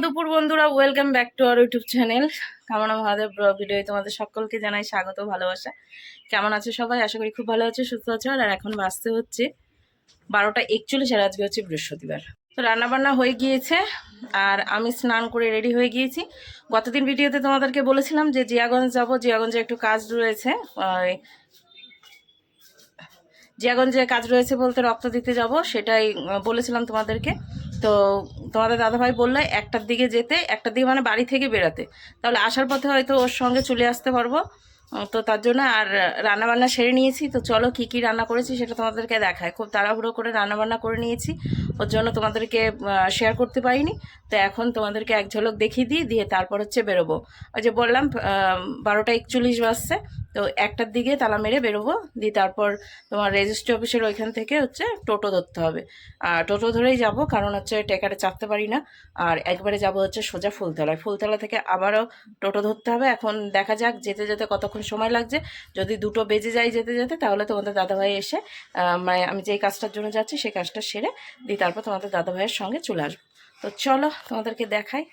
দুপুর বন্ধুরা welcome back to our YouTube channel কেমন মহাদেব ভিডিও তোমাদের সকলকে জানাই স্বাগত, ভালোবাসা। কেমন আছে সবাই? আশা করি খুব ভালো আছে, সুস্থ আছে। আর এখন বাঁচতে হচ্ছে বারোটা একচল্লিশ, আর আজকে হচ্ছে বৃহস্পতিবার। তো রান্নাবান্না হয়ে গিয়েছে, আর আমি স্নান করে রেডি হয়ে গিয়েছি। গতদিন ভিডিওতে তোমাদেরকে বলেছিলাম যে জিয়াগঞ্জ যাব, জিয়াগঞ্জে একটু কাজ রয়েছে। জিয়াগঞ্জে কাজ রয়েছে বলতে রক্ত দিতে যাব, সেটাই বলেছিলাম তোমাদেরকে। তো তোমাদের দাদাভাই বললে একটার দিকে যেতে, একটার দিকে মানে বাড়ি থেকে বেরাতে। তাহলে আসার পথে হয়তো ওর সঙ্গে চলে আসতে পারব। তো তার জন্য আর রান্না বান্না সেরে নিয়েছি। তো চলো কি কি রান্না করেছি সেটা তোমাদেরকে দেখায় খুব তাড়াহুড়ো করে রান্না বান্না করে নিয়েছি। ওর জন্য তোমাদেরকে শেয়ার করতে পারিনি। তো এখন তোমাদেরকে এক ঝলক দেখিয়ে দিই, দিয়ে তারপর হচ্ছে বেরোবো। ওই যে বললাম বারোটা একচল্লিশ বাজছে। তো একটার দিকে তালা মেরে বেরোবো। দিয়ে তারপর তোমার রেজিস্ট্রি অফিসের ওইখান থেকে হচ্ছে টোটো ধরতে হবে। আর টোটো ধরেই যাব, কারণ হচ্ছে টেকারে চাপতে পারি না। আর একবারে যাব হচ্ছে সোজা ফুলতলায়। ফুলতলা থেকে আবারও টোটো ধরতে হবে। এখন দেখা যাক যেতে যেতে কতক্ষণ সময় লাগছে। যদি দুটো বেজে যাই যেতে যেতে, তাহলে তোমাদের দাদাভাই এসে মানে আমি যেই কাজটার জন্য যাচ্ছি, সেই কাজটা সেরে দিই তারপর তোমাদের দাদাভাইয়ের সঙ্গে চলে আসব। তো চলো তোমাদেরকে দেখাই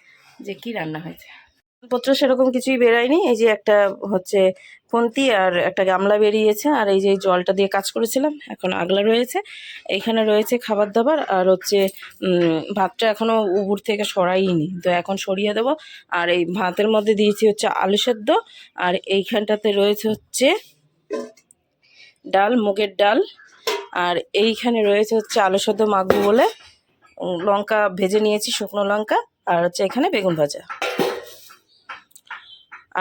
যে কি রান্না হয়েছে। পত্র সেরকম কিছুই বেরায়নি। এই যে একটা হচ্ছে ফন্তি আর একটা গামলা বেরিয়েছে আর এই যে জলটা দিয়ে কাজ করেছিলাম, এখন আগলা রয়েছে। এইখানে রয়েছে খাবার দাবার আর হচ্ছে ভাতটা এখনও উবুর থেকে সরাইনি। তো এখন সরিয়ে দেবো। আর এই ভাতের মধ্যে দিয়েছি হচ্ছে আলু সেদ্ধ আর এইখানটাতে রয়েছে হচ্ছে ডাল, মুগের ডাল। আর এইখানে রয়েছে হচ্ছে আলু সেদ্ধ মাখবো বলে। লঙ্কা ভেজে নিয়েছি শুকনো লঙ্কা আর হচ্ছে এখানে বেগুন ভাজা।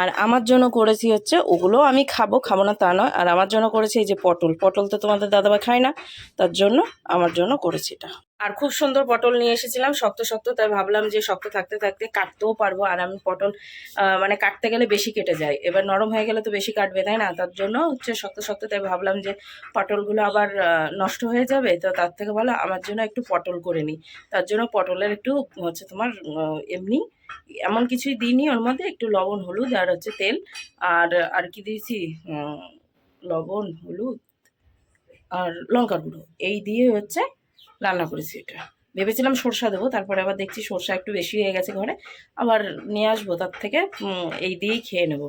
আর আমার জন্য করেছি হচ্ছে ওগুলো আমি খাব খাব না তা নয়। আর আমার জন্য করেছি এই যে পটল। পটল তো তোমাদের দাদাভাই খায় না, তার জন্য আমার জন্য করেছি এটা। আর খুব সুন্দর পটল নিয়ে এসেছিলাম, শক্ত শক্ত, তাই ভাবলাম যে শক্ত থাকতে থাকতে কাটতেও পারব। আর আমি পটল মানে কাটতে গেলে বেশি কেটে যায়। এবার নরম হয়ে গেলে তো বেশি কাটবে, তাই না? তার জন্য হচ্ছে শক্ত শক্ত, তাই ভাবলাম যে পটলগুলো আবার নষ্ট হয়ে যাবে, তো তার থেকে ভালো আমার জন্য একটু পটল করে নিই। তার জন্য পটলের একটু হচ্ছে তোমার এমনি এমন কিছুই দিইনি, ওর মধ্যে একটু লবণ, হলুদ আর হচ্ছে তেল আর আর কি দিয়েছি? লবণ, হলুদ আর লঙ্কা গুঁড়ো। এই দিয়ে হচ্ছে রান্না করেছি এটা। ভেবেছিলাম সরষা দেবো, তারপরে আবার দেখছি সরষা একটু বেশি হয়ে গেছে ঘরে। আবার নিয়ে আসব তার থেকে এই দিয়েই খেয়ে নেব।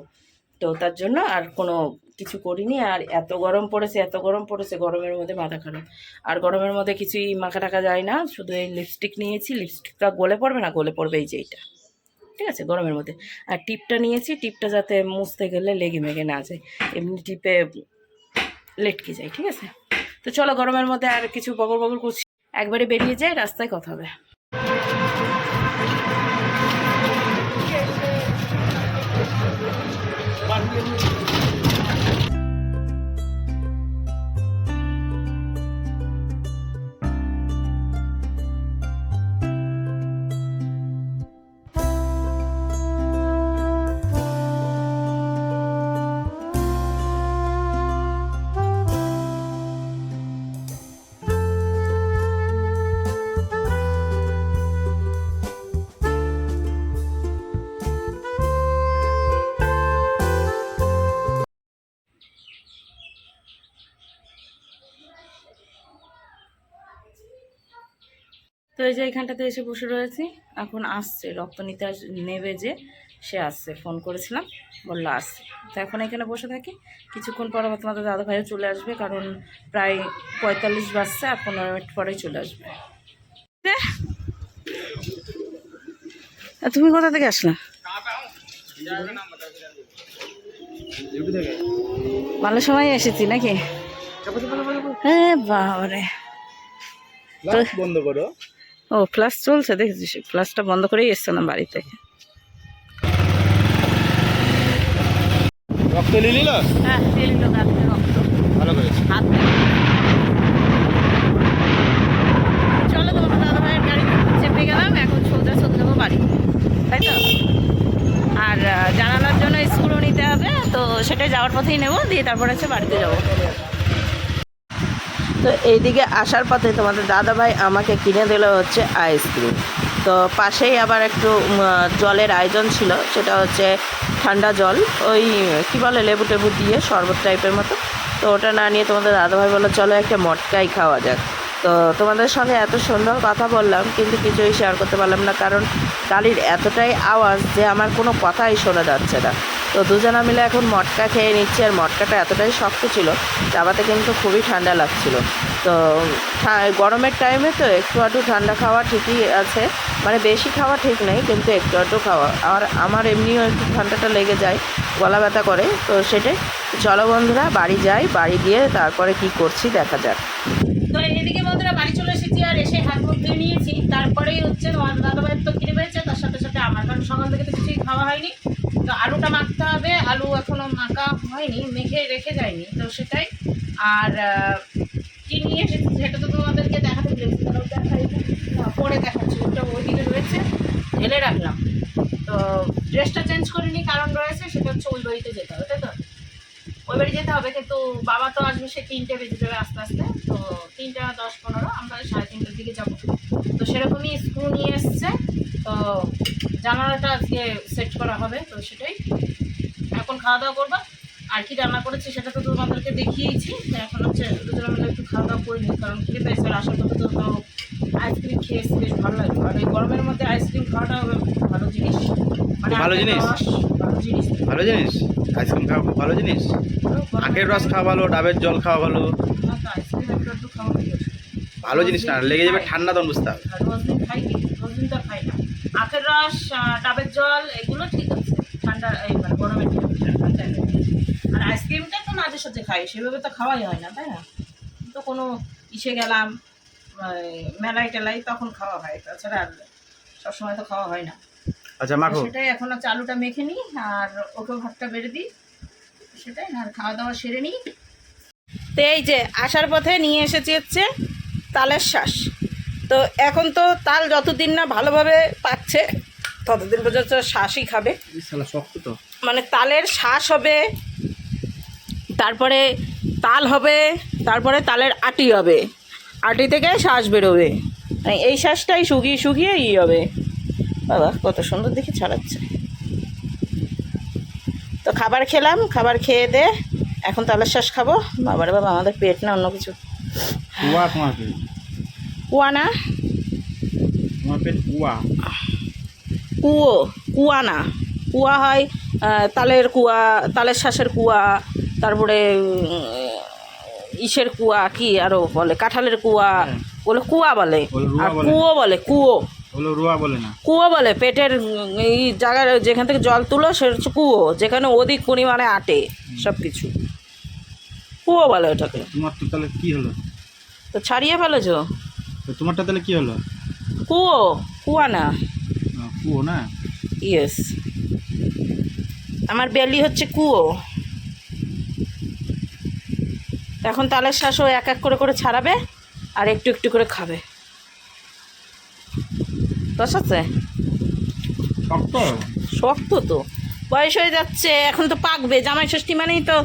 তো তার জন্য আর কোনো কিছু করিনি। আর এত গরম পড়েছে, এত গরম পড়েছে, গরমের মধ্যে মাথা খারাপ। আর গরমের মধ্যে কিছুই মাখা টাকা যায় না। শুধু এই লিপস্টিক নিয়েছি। লিপস্টিকটা গলে পড়বে না, গলে পড়বে এই যে এইটা। ঠিক আছে, গরমের মধ্যে। আর টিপটা নিয়েছি, টিপটা যাতে মুছতে গেলে লেগে মেগে না যায়। এমনি টিপে লেটকে যায়, ঠিক আছে? তো চলো গরমের মধ্যে আর কিছু বগর বগর করছি। একবারে বেরিয়ে যায় রাস্তায় কথা হবে। এই যে এখানটাতে এসে বসে রয়েছি। এখন আসছে রক্ত নিতে নেবে যে সে আসছে। ফোন করেছিলাম বলল আসছে। তো এখন এখানে বসে থাকি। কিছুক্ষণ পর আবার তোমাদের দাদা ভাইও চলে আসবে কারণ প্রায় পঁয়তাল্লিশ বাজছে আর পনেরো মিনিট পরেই চলে আসবে। তুমি কোথা থেকে আসলা? ভালো সময় এসেছি নাকি? হ্যাঁ বাবারে। বন্ধ করো। ও ফ্লাশ চলছে দেখেছিস ফ্লাশটা বন্ধ করেই এসছিলাম বাড়ি থেকে। রক্ত নিলি? না হ্যাঁ ভালো করেছি। চলো তোমার দাদা ভাইয়ের গাড়ি চেপে গেলাম এখন সোজা চলে যাব বাড়ি। তাই তো? আর জানালার জন্য স্ক্রু নিতে হবে তো সেটাই যাওয়ার পথেই নেব দিয়ে তারপর হচ্ছে বাড়িতে যাব। তো এইদিকে আসার পথে তোমাদের দাদা ভাই আমাকে কিনে দিল হচ্ছে আইসক্রিম। তো পাশেই আবার একটু জলের আয়োজন ছিল, সেটা হচ্ছে ঠান্ডা জল, ওই, কি বলে, লেবু টেবু দিয়ে শরবত টাইপের মতো। তো ওটা না নিয়ে তোমাদের দাদাভাই বলল, চলো একটা মটকাই খাওয়া যাক। তো তোমাদের সঙ্গে এত সুন্দর কথা বললাম, কিন্তু কিছুই শেয়ার করতে পারলাম না, কারণ গাড়ির এতটাই আওয়াজ যে আমার কোনো কথাই শোনা যাচ্ছে না। তো দুজনা মিলে এখন মটকা খেয়ে নিচ্ছি, আর মটকাটা এতটাই শক্ত ছিল চাবাতে কিন্তু খুবই ঠান্ডা লাগছিল। তো গরমের টাইমে তো একটু আধটু ঠান্ডা খাওয়া ঠিকই আছে। মানে বেশি খাওয়া ঠিক নেই, কিন্তু একটু আধটু খাওয়া। আর আমার এমনিও একটু ঠান্ডাটা লেগে যায়, গলা ব্যথা করে। তো সেটাই, চলো বন্ধুরা, বাড়ি যাই, বাড়ি গিয়ে তারপরে কি করছি দেখা যাক। তো এদিকে বন্ধুরা বাড়ি চলে এসেছি, আর এসে হাত মুখ ধুয়ে নিয়েছি। তারপরেই হচ্ছে তোমার দাদা ভাইয়ের তো কিনে সাথে সাথে আমার কারণ সকাল থেকে তো কিছুই খাওয়া হয়নি। তো আলুটা মাখতে হবে, আলু এখনও মাখা হয়নি, মেখে রেখে যায়নি, তো সেটাই। আর কি নিয়ে এসেছি সেটা তো তোমাদেরকে দেখাতে পেরেছি তাহলে দেখাই। পরে দেখাচ্ছি, ওটা ওইদিকে রয়েছে, ঢেলে রাখলাম। তো ড্রেসটা চেঞ্জ করিনি, কারণ রয়েছে, সেটা হচ্ছে ওই বাড়িতে যেতে হবে, তাই তো? ওই বাড়ি যেতে হবে, কিন্তু বাবা তো আসবে, সে তিনটে বেজে যাবে আস্তে আস্তে, তো তিনটা দশ পনেরো, আমরা সাড়ে তিনটার দিকে যাব। তো সেরকমই স্ক্রু নিয়ে এসছে তো জানালাটা আজকে সেট করা হবে তো সেটাই। এখন খাওয়া দাওয়া করব। আর কি রান্না করেছি সেটা তো তোমাদেরকে দেখিয়েছি। তো এখন হচ্ছে দুজনে মিলে একটু খাওয়া দাওয়া করে নিই কারণ খেতে আর আসার পথে তো তাও আইসক্রিম খেয়েছি বেশ ভালো লাগবে আর এই গরমের মধ্যে আইসক্রিম খাওয়াটা ভালো জিনিস। মানে ভালো জিনিস? ভালো জিনিস। ভালো জিনিস? আইসক্রিম খাওয়া খুব ভালো জিনিস? আখের রস খাওয়া ভালো ডাবের জল খাওয়া ভালো। আইসক্রিম একটু একটু খাওয়া ভালো। জিনিস না লেগে যাবে ঠান্ডা তখন বুঝতে হবে। আখের রস ডাবের জল এগুলো ঠিক আছে। ঠান্ডা এই মানে গরমের আর আইসক্রিমটা তো মাঝে সাথে খাই সেভাবে তো খাওয়াই হয় না তাই না? তো কোনো ইসে গেলাম মেলায় টেলায় তখন খাওয়া হয় তাছাড়া আর সবসময় তো খাওয়া হয় না। আচ্ছা মাখো। সেটাই এখন হচ্ছে আলুটা মেখে নিই আর ওকেও ভাতটা বেড়ে দিই সেটাই আর খাওয়া দাওয়া সেরে নিই। তো এই যে আসার পথে নিয়ে এসেছি হচ্ছে তালের শ্বাস তো এখন তো তাল যতদিন না ভালোভাবে পাচ্ছে ততদিন পর্যন্ত শ্বাসই খাবে। মানে তালের শ্বাস হবে তারপরে তাল হবে তারপরে তালের আটি হবে। আটি থেকে শ্বাস বেরোবে। মানে এই শ্বাসটাই শুকিয়ে শুকিয়ে ই হবে। বাবা কত সুন্দর দেখে ছাড়াচ্ছে। তো খাবার খেলাম খাবার খেয়ে দে এখন তালের শ্বাস খাব। বাবারে বাবা আমাদের পেট না অন্য কিছু। কুয়া না? তোমার পেট কুয়া। কুয়ো কুয়া না। কুয়া হয় তালের কুয়া তালের শ্বাসের কুয়া তারপরে ইসের কুয়া কি আরও বলে কাঁঠালের কুয়া বলে কুয়া বলে। আর কুয়ো বলে কুয়ো। বলে না। কুয়ো বলে পেটের এই জায়গার যেখান থেকে জল তুলো সে হচ্ছে কুয়ো যেখানে অধিক পরিমাণে আটে সব কিছু কুয়ো বলে ওটাকে। তোমার তো তাহলে কি হলো? তো ছাড়িয়ে ফেলেছো? তোমারটা তাহলে কি হলো? কুয়ো কুয়া না। কুয়ো না? ইয়েস আমার বেলি হচ্ছে কুয়ো। এখন তালের শ্বাসও এক এক করে করে ছাড়াবে আর একটু একটু করে খাবে। বসাচ্ছে শক্ত? শক্ত তো। বয়স হয়ে যাচ্ছে এখন তো পাকবে জামাই ষষ্ঠী মানেই তো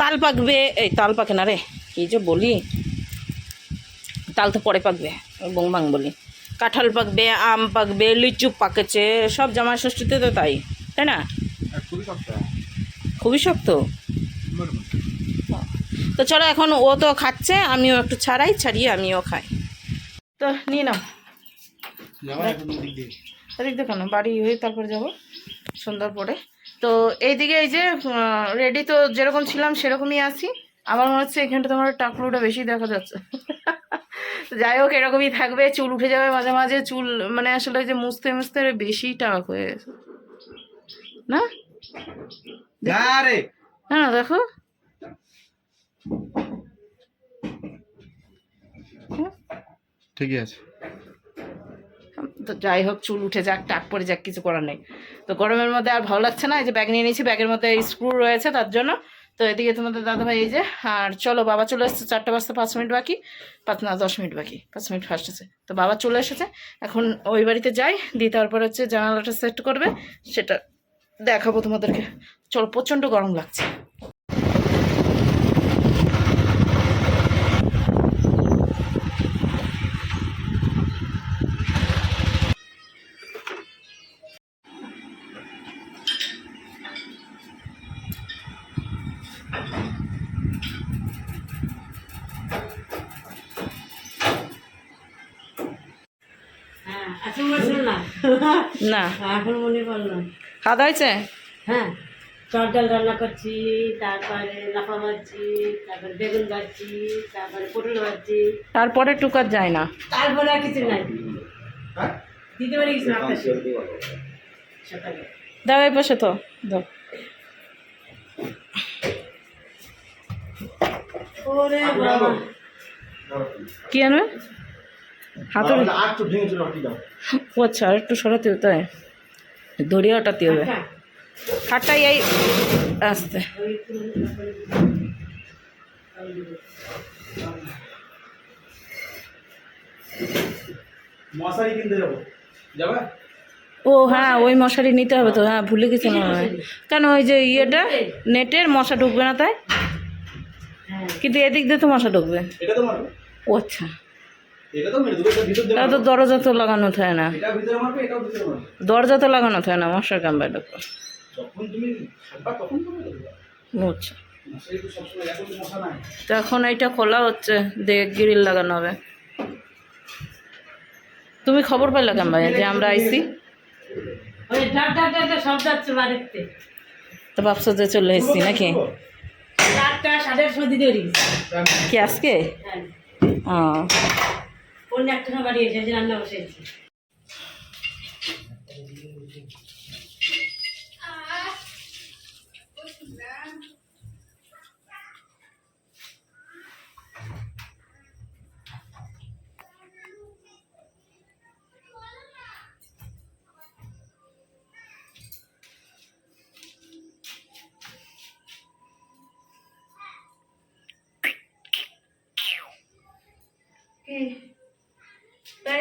তাল পাকবে। এই তাল পাকে না রে কী যে বলি? তাল তো পরে পাকবে বংবাং বলি। কাঁঠাল পাকবে আম পাকবে লিচু পাকেছে সব জামাই ষষ্ঠীতে তো তাই তাই না? খুবই শক্ত। তো চলো এখন ও তো খাচ্ছে আমিও একটু ছাড়াই ছাড়িয়ে আমিও খাই। তো নিয়ে নাও। এদিক দেখো না বাড়ি হয়ে তারপর যাব সুন্দর পরে। তো এইদিকে এই যে রেডি তো যেরকম ছিলাম সেরকমই আছি। আমার মনে হচ্ছে এখানটা তোমার টাকলুটা বেশি দেখা যাচ্ছে। তো যাই হোক এরকমই থাকবে। চুল উঠে যাবে মাঝে মাঝে। চুল মানে আসলে যে মুছতে মুছতে বেশি টাক হয়ে গেছে। না? না দেখো। ঠিকই আছে। তো যাই হোক চুল উঠে যাক টাক পরে যাক কিছু করার নেই। তো গরমের মধ্যে আর ভালো লাগছে না? এই যে ব্যাগ নিয়ে নিয়েছি ব্যাগের মধ্যে স্ক্রু রয়েছে তার জন্য তো এদিকে তোমাদের দাদাভাই এই যে, আর চলো বাবা চলে এসেছে চারটে বাজতে পাঁচ মিনিট বাকি, পাঁচ না, দশ মিনিট বাকি, পাঁচ মিনিট ফার্স্ট আছে। তো বাবা চলে এসেছে, এখন ওই বাড়িতে যাই, দিয়ে তারপর হচ্ছে জানালাটা সেট করবে, সেটা দেখাবো তোমাদেরকে। চলো প্রচণ্ড গরম লাগছে। না। এখন মনে পড়ল খাওয়া দাওয়া হয়েছে? হ্যাঁ। চট ডাল রান্না করছি তারপরে লাফা ভাজছি তারপরে বেগুন ভাজছি তারপরে পটল ভাজছি। তারপরে টুকার যায় না। তারপরে আর কিছু নাই। দিতে পারি কিছু দাও এই পাশে তো। দাও। ওরে বাবা। কি আনবে? হাতের ও আচ্ছা আর একটু সরাতে হতে হয় দড়িয়া ওটাতে হবে। হ্যাঁ। এই আসতে। মশারি কিনতে যাব। যাবে? ও হ্যাঁ ওই মশারি নিতে হবে তো। হ্যাঁ। ভুলে গেছি মনে হয়। কেন ওই যে ইয়েটা? নেটের মশা ঢুকবে না তাই? হ্যাঁ। কিন্তু এদিক দিয়ে তো মশা ঢুকবে। এটা তো মারবে ও আচ্ছা। এটা তো তো দরজা তো লাগানো থাকে না। এটা ভিতরে মারবে এটাও ভিতরে মারবে। দরজা তো লাগানো থাকে না মশার কামড়ে ঢুকবে যখন তুমি তো এখন এইটা খোলা হচ্ছে দিয়ে গ্রিল লাগানো হবে। তুমি খবর পাইলা কেন ভাই যে আমরা বাড়িতে। তো ভাবছ যে চলে এসেছি নাকি? কি আজকে? হ্যাঁ। ও। অন্য একটা বাড়ি এসেছে রান্না বসেছি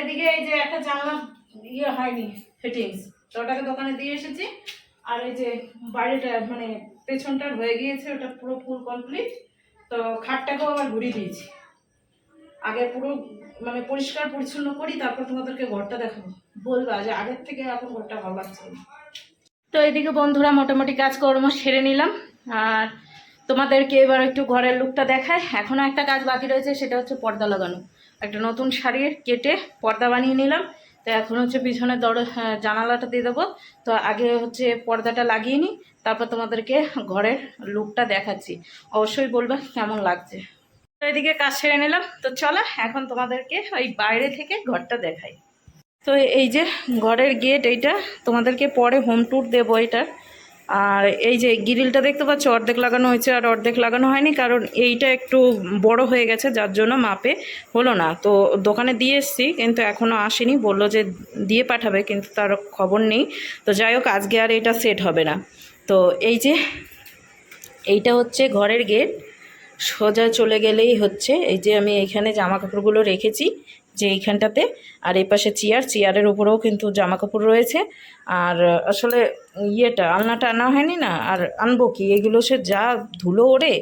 এদিকে এই যে একটা জানলা ইয়ে হয়নি ফিটিংস তো ওটাকে দোকানে দিয়ে এসেছি। আর এই যে বাইরেটা মানে পেছনটার হয়ে গিয়েছে, ওটা পুরো ফুল কমপ্লিট তো খাটটাকেও আবার ঘুরিয়ে দিয়েছি। আগে পুরো মানে পরিষ্কার পরিচ্ছন্ন করি, তারপর তোমাদেরকে ঘরটা দেখাবো। বলবা যে আগের থেকে এখন ঘরটা ভালো লাগছে তো এইদিকে বন্ধুরা মোটামুটি কাজকর্ম সেরে নিলাম। আর তোমাদেরকে এবার একটু ঘরের লুকটা দেখায় এখনও একটা কাজ বাকি রয়েছে, সেটা হচ্ছে পর্দা লাগানো। একটা নতুন শাড়ি কেটে পর্দা বানিয়ে নিলাম। তো এখন হচ্ছে পিছনে দর হ্যাঁ, জানালাটা দিয়ে দেবো। তো আগে হচ্ছে পর্দাটা লাগিয়ে নিই তারপর তোমাদেরকে ঘরের লুকটা দেখাচ্ছি। অবশ্যই বলবে কেমন লাগছে। তো এদিকে কাজ সেরে নিলাম। তো চলো এখন তোমাদেরকে ওই বাইরে থেকে ঘরটা দেখাই। তো এই যে ঘরের গেট এইটা তোমাদেরকে পরে হোম ট্যুর দেবো এটার। আর এই যে গ্রিলটা দেখতে পাচ্ছ, অর্ধেক লাগানো হয়েছে আর অর্ধেক লাগানো হয়নি, কারণ এইটা একটু বড় হয়ে গেছে, যার জন্য মাপে হলো না। তো দোকানে দিয়ে এসছি, কিন্তু এখনও আসেনি, বলল যে দিয়ে পাঠাবে, কিন্তু তার খবর নেই। তো যাই হোক, আজকে আর এটা সেট হবে না। তো এই যে, এইটা হচ্ছে ঘরের গেট। সোজা চলে গেলেই হচ্ছে, এই যে আমি এইখানে জামা কাপড়গুলো রেখেছি। যে এইখানটাতে। আর এই পাশে চেয়ার, চেয়ারের উপরেও কিন্তু জামা কাপড় রয়েছে। আর আসলে ইয়েটা, আলনাটা আনা হয়নি না? আর আনব কি? এগুলো সে যা ধুলো ওড়ে,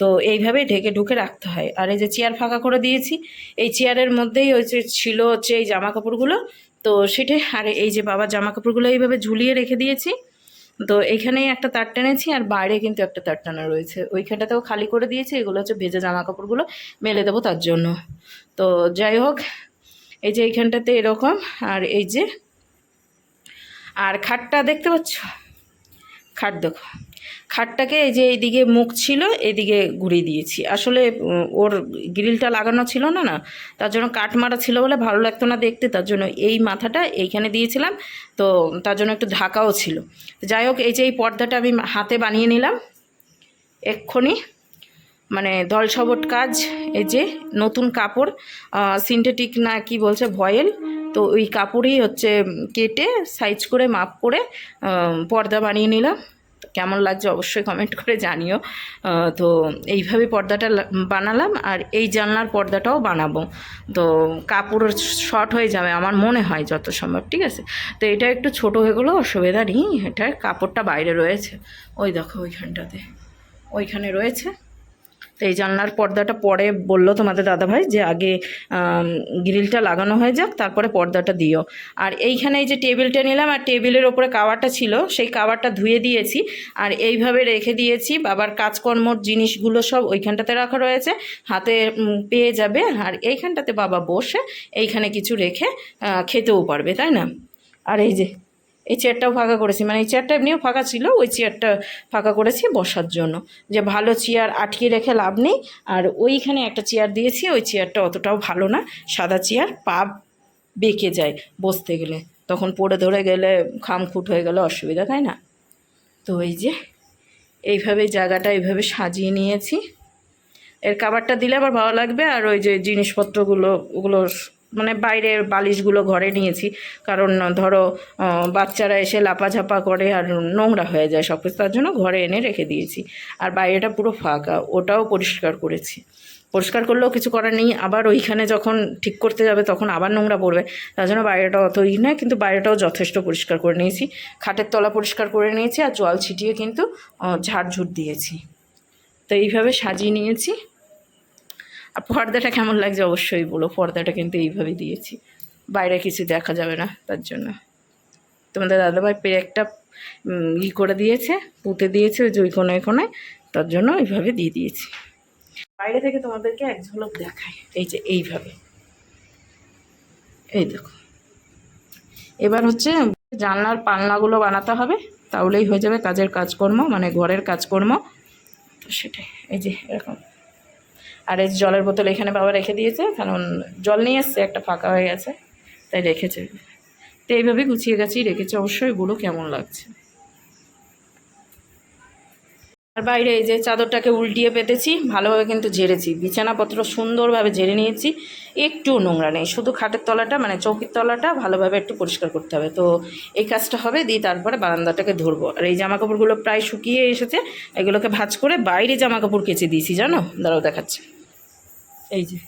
তো এইভাবে ঢেকে ঢুকে রাখতে হয়। আর এই যে চেয়ার ফাঁকা করে দিয়েছি, এই চেয়ারের মধ্যেই হচ্ছে ছিল হচ্ছে এই জামা কাপড়গুলো তো সেটাই, আর এই যে বাবার জামা কাপড়গুলো এইভাবে ঝুলিয়ে রেখে দিয়েছি। তো এখানেই একটা তার টেনেছি আর বাইরে কিন্তু একটা তার টানা রয়েছে। ওইখানটাতেও খালি করে দিয়েছি, এগুলো হচ্ছে ভেজা জামা কাপড়গুলো মেলে দেবো তার জন্য। তো যাই হোক, এই যে এইখানটাতে এরকম আর এই যে, আর খাটটা দেখতে পাচ্ছ? খাট দেখো। খাটটাকে এই যে এইদিকে মুখ ছিল এদিকে ঘুরিয়ে দিয়েছি। আসলে ওর গ্রিলটা লাগানো ছিল না না? তার জন্য কাঠ মারা ছিল বলে ভালো লাগতো না দেখতে, তার জন্য এই মাথাটা এইখানে দিয়েছিলাম। তো তার জন্য একটু ঢাকাও ছিল। যাই হোক, এই যে এই পর্দাটা আমি হাতে বানিয়ে নিলাম। এক্ষুনি মানে দল সবট কাজ, এই যে নতুন কাপড় সিনথেটিক না কি বলছে, ভয়েল। তো ওই কাপড়ই হচ্ছে কেটে, সাইজ করে, মাপ করে পর্দা বানিয়ে নিলাম। কেমন লাগছে অবশ্যই কমেন্ট করে জানিও। তো এইভাবে পর্দাটা বানালাম আর এই জানলার পর্দাটাও বানাবো। তো কাপড় শর্ট হয়ে যাবে আমার মনে হয় যত সম্ভব, ঠিক আছে? তো এটা একটু ছোট হয়ে গেলেও অসুবিধা নেই এটার কাপড়টা বাইরে রয়েছে। ওই দেখো ওইখানটাতে, ওইখানে রয়েছে। তো এই জানলার পর্দাটা পরে বলল তোমাদের দাদাভাই যে আগে গ্রিলটা লাগানো হয়ে যাক, তারপরে পর্দাটা দিও। আর এইখানে এই যে টেবিলটা নিলাম, আর টেবিলের ওপরে কাভারটা ছিল, সেই কাভারটা ধুয়ে দিয়েছি, আর এইভাবে রেখে দিয়েছি। বাবার কাজকর্মর জিনিসগুলো সব ওইখানটাতে রাখা রয়েছে, হাতে পেয়ে যাবে, আর এইখানটাতে বাবা বসে এইখানে কিছু রেখে খেতেও পারবে, তাই না? আর এই যে এই চেয়ারটাও ফাঁকা করেছি। মানে এই চেয়ারটা এমনিও ফাঁকা ছিল, ওই চেয়ারটা ফাঁকা করেছি বসার জন্য। যে ভালো চেয়ার আটকে রেখে লাভ নেই, আর ওইখানে একটা চেয়ার দিয়েছি, ওই চেয়ারটা অতটাও ভালো না। সাদা চেয়ার পা বেঁকে যায় বসতে গেলে। তখন পড়ে ধরে গেলে খামখুট হয়ে গেলে অসুবিধা, তাই না? তো এই যে, এইভাবে জায়গাটা এইভাবে সাজিয়ে নিয়েছি। এর কাবারটা দিলে আবার ভালো লাগবে, আর ওই যে জিনিসপত্রগুলো ওগুলো মানে বাইরের বালিশগুলো ঘরে নিয়েছি। কারণ ধরো বাচ্চারা এসে লাপাঝাপা করে আর নোংরা হয়ে যায় সব কিছু তার জন্য ঘরে এনে রেখে দিয়েছি। আর বাইরেটা পুরো ফাঁকা, ওটাও পরিষ্কার করেছি। পরিষ্কার করলেও কিছু করার নেই, আবার ওইখানে যখন ঠিক করতে যাবে তখন আবার নোংরা পড়বে। তার জন্য বাইরেটা অত ই নয় কিন্তু বাইরেটাও যথেষ্ট পরিষ্কার করে নিয়েছি। খাটের তলা পরিষ্কার করে নিয়েছি আর জল ছিটিয়ে কিন্তু ঝাড়ঝুট দিয়েছি। তো এইভাবে সাজিয়ে নিয়েছি। আর পর্দাটা কেমন লাগছে? অবশ্যই বলো। পর্দাটা কিন্তু এইভাবে দিয়েছি। বাইরে কিছু দেখা যাবে না তার জন্য। তোমাদের দাদাভাই পেয়ে একটা ই করে দিয়েছে, পুঁতে দিয়েছে ওই ওই কোনায় কোনায় তার জন্য এইভাবে দিয়ে দিয়েছি। বাইরে থেকে তোমাদেরকে এক ঝলক দেখায় এই যে এইভাবে। এই দেখো। এবার হচ্ছে জানলার পালনাগুলো বানাতে হবে, তাহলেই হয়ে যাবে কাজের কাজকর্ম মানে ঘরের কাজকর্ম। সেটাই। এই যে এরকম। আর এই জলের বোতল এখানে বাবা রেখে দিয়েছে, কারণ জল নিয়ে এসছে, একটা ফাঁকা হয়ে গেছে, তাই রেখেছে। তো এইভাবে গুছিয়ে গাছিয়ে রেখেছে, অবশ্যই বলো কেমন লাগছে। আর বাইরে এই যে চাদরটাকে উল্টিয়ে পেতেছি, ভালোভাবে কিন্তু ঝেড়েছি। বিছানাপত্র সুন্দরভাবে ঝেড়ে নিয়েছি, একটু নোংরা নেই, শুধু খাটের তলাটা মানে চৌকির তলাটা ভালোভাবে একটু পরিষ্কার করতে হবে। তো এই কাজটা হবে, দিয়ে তারপরে বারান্দাটাকে ধরবো। আর এই জামা কাপড়গুলো প্রায় শুকিয়ে এসেছে, এগুলোকে ভাজ করে বাইরে জামা কাপড় কেচে দিয়েছি, জানো? দাঁড়াও দেখাচ্ছি। এই যে,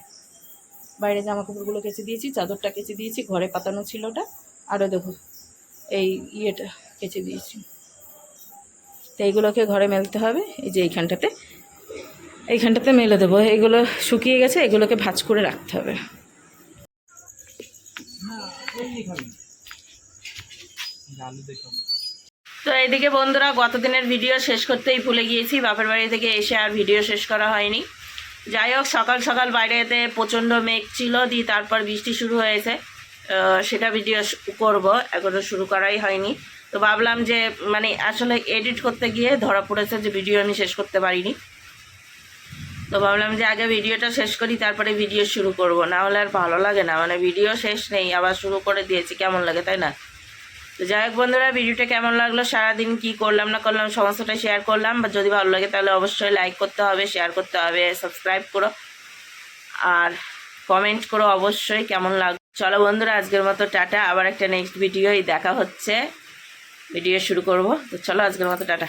বাইরে জামা কাপড়গুলো কেচে দিয়েছি, চাদরটা কেচে দিয়েছি, ঘরে পাতানো ছিল ওটা আরও দেখো এই ইয়েটা কেচে দিয়েছি। তো এইগুলোকে ঘরে মেলতে হবে, এই যে এইখানটাতে এইখানটাতে মেলে দেবো, এগুলো শুকিয়ে গেছে, এগুলোকে ভাঁজ করে রাখতে হবে। তো এইদিকে বন্ধুরা গত দিনের ভিডিও শেষ করতেই ভুলে গিয়েছি, বাপের বাড়ি থেকে এসে আর ভিডিও শেষ করা হয়নি। যাই হোক, সকাল সকাল বাইরেতে প্রচণ্ড মেঘ ছিল, দিয়ে তারপর বৃষ্টি শুরু হয়েছে। সেটা ভিডিও করব এখনও শুরু করাই হয়নি। তো ভাবলাম যে মানে আসলে এডিট করতে গিয়ে ধরা পড়েছে যে ভিডিও আমি শেষ করতে পারিনি। তো ভাবলাম যে আগে ভিডিওটা শেষ করি, তারপরে ভিডিও শুরু করব। না হলে আর ভালো লাগে না মানে ভিডিও শেষ নেই, আবার শুরু করে দিয়েছি, কেমন লাগে, তাই না? তো যাই হোক বন্ধুরা, ভিডিওটা কেমন লাগল? সারাদিন কি করলাম, না করলাম, সমস্তটা শেয়ার করলাম। বা যদি ভালো লাগে তাহলে অবশ্যই লাইক করতে হবে শেয়ার করতে হবে সাবস্ক্রাইব করো। আর কমেন্ট করো অবশ্যই কেমন লাগল চলো বন্ধুরা, আজকের মতো টাটা। আবার একটা নেক্সট ভিডিওই দেখা হচ্ছে। ভিডিও শুরু করব। তো চলো আজকের মতো টাটা।